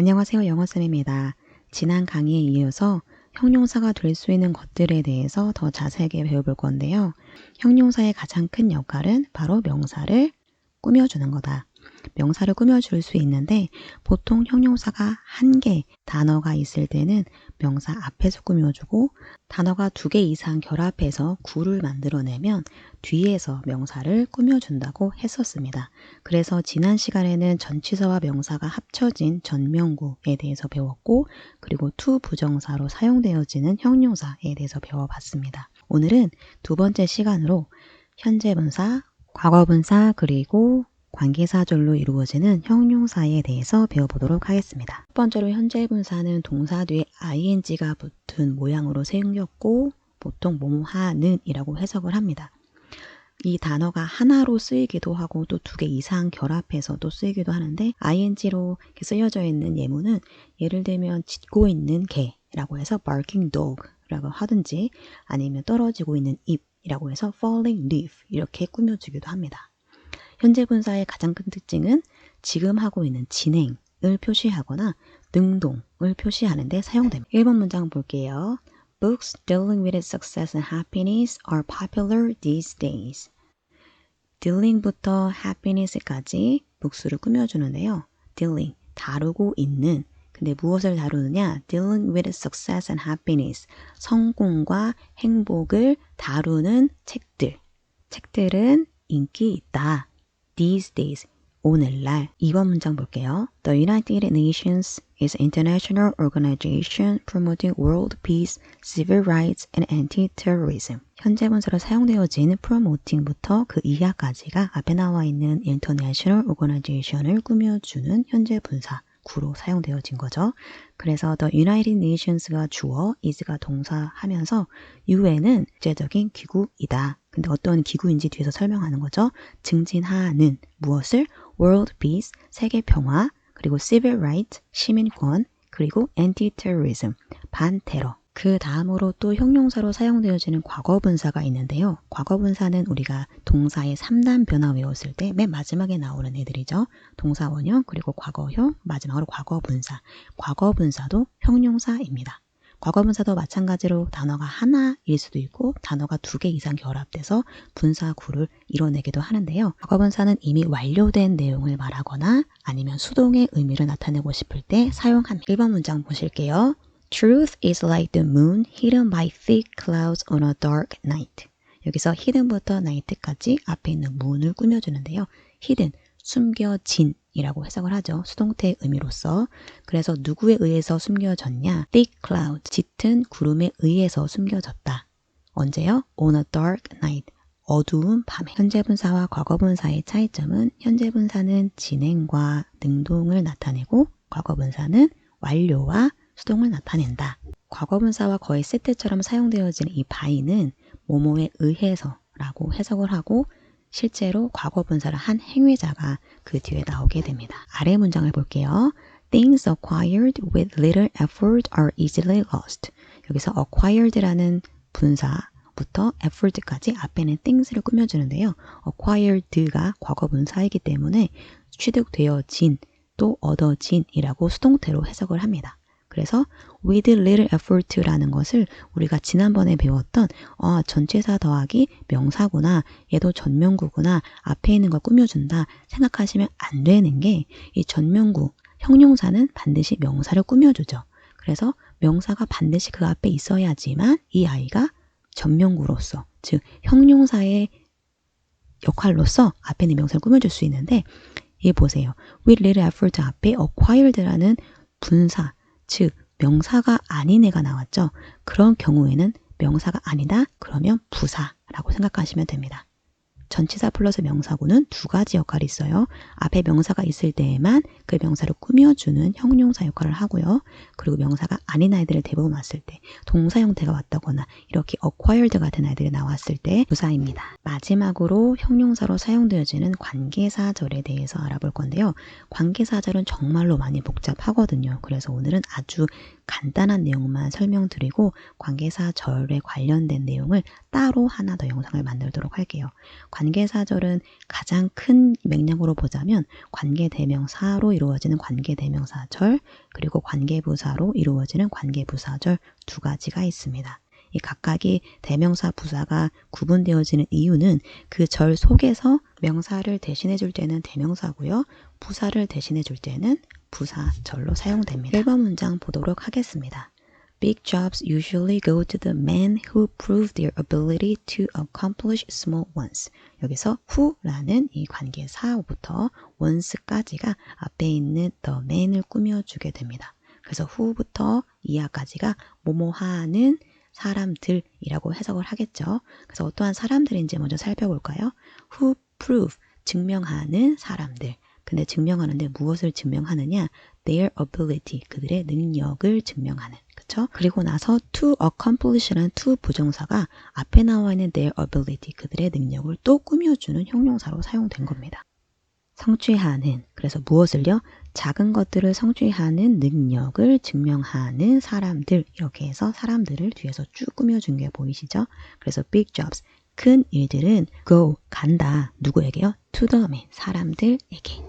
안녕하세요. 영어쌤입니다. 지난 강의에 이어서 형용사가 될 수 있는 것들에 대해서 더 자세하게 배워볼 건데요. 형용사의 가장 큰 역할은 바로 명사를 꾸며주는 거다. 명사를 꾸며줄 수 있는데 보통 형용사가 한 개 단어가 있을 때는 명사 앞에서 꾸며주고 단어가 두 개 이상 결합해서 구를 만들어내면 뒤에서 명사를 꾸며준다고 했었습니다. 그래서 지난 시간에는 전치사와 명사가 합쳐진 전명구에 대해서 배웠고 그리고 투 부정사로 사용되어지는 형용사에 대해서 배워봤습니다. 오늘은 두 번째 시간으로 현재 분사, 과거 분사 그리고 관계사절로 이루어지는 형용사에 대해서 배워보도록 하겠습니다. 첫 번째로 현재 분사는 동사 뒤에 ing가 붙은 모양으로 생겼고 보통 뭐뭐 하는 이라고 해석을 합니다. 이 단어가 하나로 쓰이기도 하고 또 두 개 이상 결합해서 또 쓰이기도 하는데 ing로 쓰여져 있는 예문은 예를 들면 짖고 있는 개라고 해서 barking dog라고 하든지 아니면 떨어지고 있는 잎이라고 해서 falling leaf 이렇게 꾸며주기도 합니다. 현재 분사의 가장 큰 특징은 지금 하고 있는 진행을 표시하거나 능동을 표시하는 데 사용됩니다. 1번 문장 볼게요. Books dealing with success and happiness are popular these days. dealing부터 happiness까지 복수를 꾸며주는데요. dealing, 다루고 있는 근데 무엇을 다루느냐? dealing with success and happiness. 성공과 행복을 다루는 책들. 책들은 인기 있다. These days. 오늘날 2번 문장 볼게요. The United Nations is an international organization promoting world peace, civil rights, and anti-terrorism. 현재 분사로 사용되어진 promoting부터 그 이하까지가 앞에 나와 있는 international organization을 꾸며주는 현재 분사. 구로 사용되어진 거죠. 그래서 The United Nations가 주어, is가 동사 하면서 UN은 국제적인 기구이다. 근데 어떤 기구인지 뒤에서 설명하는 거죠. 증진하는 무엇을? World Peace, 세계 평화, 그리고 Civil Rights, 시민권, 그리고 Anti-Terrorism, 반테러. 그 다음으로 또 형용사로 사용되어지는 과거분사가 있는데요. 과거분사는 우리가 동사의 3단 변화 외웠을 때 맨 마지막에 나오는 애들이죠. 동사 원형 그리고 과거형 마지막으로 과거분사. 과거분사도 형용사입니다. 과거분사도 마찬가지로 단어가 하나일 수도 있고 단어가 두 개 이상 결합돼서 분사구를 이뤄내기도 하는데요. 과거분사는 이미 완료된 내용을 말하거나 아니면 수동의 의미를 나타내고 싶을 때 사용합니다. 1번 문장 보실게요. Truth is like the moon hidden by thick clouds on a dark night. 여기서 hidden부터 night까지 앞에 있는 moon을 꾸며주는데요. hidden, 숨겨진 이라고 해석을 하죠. 수동태 의미로서. 그래서 누구에 의해서 숨겨졌냐? thick cloud, 짙은 구름에 의해서 숨겨졌다. 언제요? on a dark night. 어두운 밤에 현재 분사와 과거 분사의 차이점은 현재 분사는 진행과 능동을 나타내고 과거 분사는 완료와 수동을 나타낸다. 과거 분사와 거의 세트처럼 사용되어지는 이 by는 뭐뭐에 의해서 라고 해석을 하고 실제로 과거 분사를 한 행위자가 그 뒤에 나오게 됩니다. 아래 문장을 볼게요. Things acquired with little effort are easily lost. 여기서 acquired라는 분사부터 effort까지 앞에는 things를 꾸며주는데요. acquired가 과거 분사이기 때문에 취득되어진 또 얻어진이라고 수동태로 해석을 합니다. 그래서 with little effort라는 것을 우리가 지난번에 배웠던 아, 전체사 더하기 명사구나 얘도 전명구구나 앞에 있는 걸 꾸며준다 생각하시면 안 되는 게 이 전명구 형용사는 반드시 명사를 꾸며주죠. 그래서 명사가 반드시 그 앞에 있어야지만 이 아이가 전명구로서 즉 형용사의 역할로서 앞에 있는 명사를 꾸며줄 수 있는데 얘 보세요. with little effort 앞에 acquired라는 분사 즉 명사가 아닌 애가 나왔죠. 그런 경우에는 명사가 아니다. 그러면 부사라고 생각하시면 됩니다. 전치사 플러스 명사구는 두 가지 역할이 있어요. 앞에 명사가 있을 때에만 그 명사를 꾸며주는 형용사 역할을 하고요. 그리고 명사가 아닌 아이들을 대부분 왔을 때 동사 형태가 왔다거나 이렇게 acquired 같은 아이들이 나왔을 때 부사입니다. 마지막으로 형용사로 사용되어지는 관계사절에 대해서 알아볼 건데요. 관계사절은 정말로 많이 복잡하거든요. 그래서 오늘은 아주 간단한 내용만 설명드리고 관계사 절에 관련된 내용을 따로 하나 더 영상을 만들도록 할게요. 관계사 절은 가장 큰 맥락으로 보자면 관계대명사로 이루어지는 관계대명사 절 그리고 관계부사로 이루어지는 관계부사 절 두 가지가 있습니다. 이 각각이 대명사 부사가 구분되어지는 이유는 그 절 속에서 명사를 대신해 줄 때는 대명사고요. 부사를 대신해 줄 때는 부사절로 사용됩니다. 1번 문장 보도록 하겠습니다. Big jobs usually go to the men who prove their ability to accomplish small ones. 여기서 who라는 이 관계사부터 once까지가 앞에 있는 the man을 꾸며주게 됩니다. 그래서 who부터 이하까지가 뭐뭐하는 사람들이라고 해석을 하겠죠. 그래서 어떠한 사람들인지 먼저 살펴볼까요? who prove 증명하는 사람들. 근데 증명하는데 무엇을 증명하느냐? their ability 그들의 능력을 증명하는 그쵸? 그리고 나서 to accomplish라는 to 부정사가 앞에 나와 있는 their ability 그들의 능력을 또 꾸며주는 형용사로 사용된 겁니다. 성취하는 그래서 무엇을요? 작은 것들을 성취하는 능력을 증명하는 사람들 이렇게 해서 사람들을 뒤에서 쭉 꾸며준 게 보이시죠? 그래서 big jobs 큰 일들은 go 간다 누구에게요? to the man 사람들에게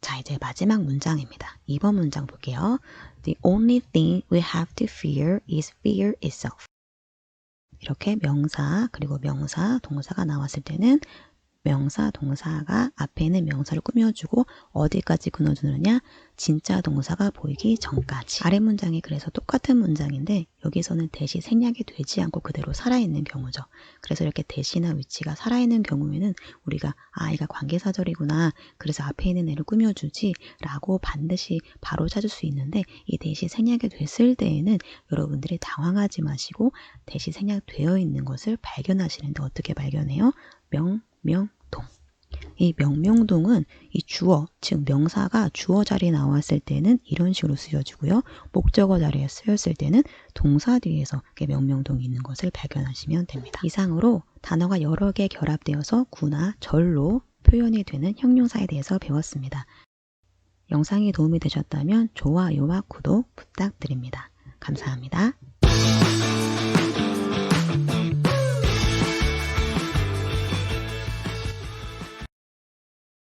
자 이제 마지막 문장입니다. 2번 문장 볼게요. The only thing we have to fear is fear itself. 이렇게 명사 그리고 명사 동사가 나왔을 때는 명사, 동사가 앞에 있는 명사를 꾸며주고 어디까지 끊어주느냐? 진짜 동사가 보이기 전까지. 아래 문장이 그래서 똑같은 문장인데 여기서는 대시 생략이 되지 않고 그대로 살아있는 경우죠. 그래서 이렇게 대시나 위치가 살아있는 경우에는 우리가 아, 이가 관계사절이구나. 그래서 앞에 있는 애를 꾸며주지 라고 반드시 바로 찾을 수 있는데 이 대시 생략이 됐을 때에는 여러분들이 당황하지 마시고 대시 생략되어 있는 것을 발견하시는데 어떻게 발견해요? 명, 명동. 이 명명동은 이 주어, 즉 명사가 주어 자리에 나왔을 때는 이런 식으로 쓰여지고요. 목적어 자리에 쓰였을 때는 동사 뒤에서 명명동이 있는 것을 발견하시면 됩니다. 이상으로 단어가 여러 개 결합되어서 구나 절로 표현이 되는 형용사에 대해서 배웠습니다. 영상이 도움이 되셨다면 좋아요와 구독 부탁드립니다. 감사합니다.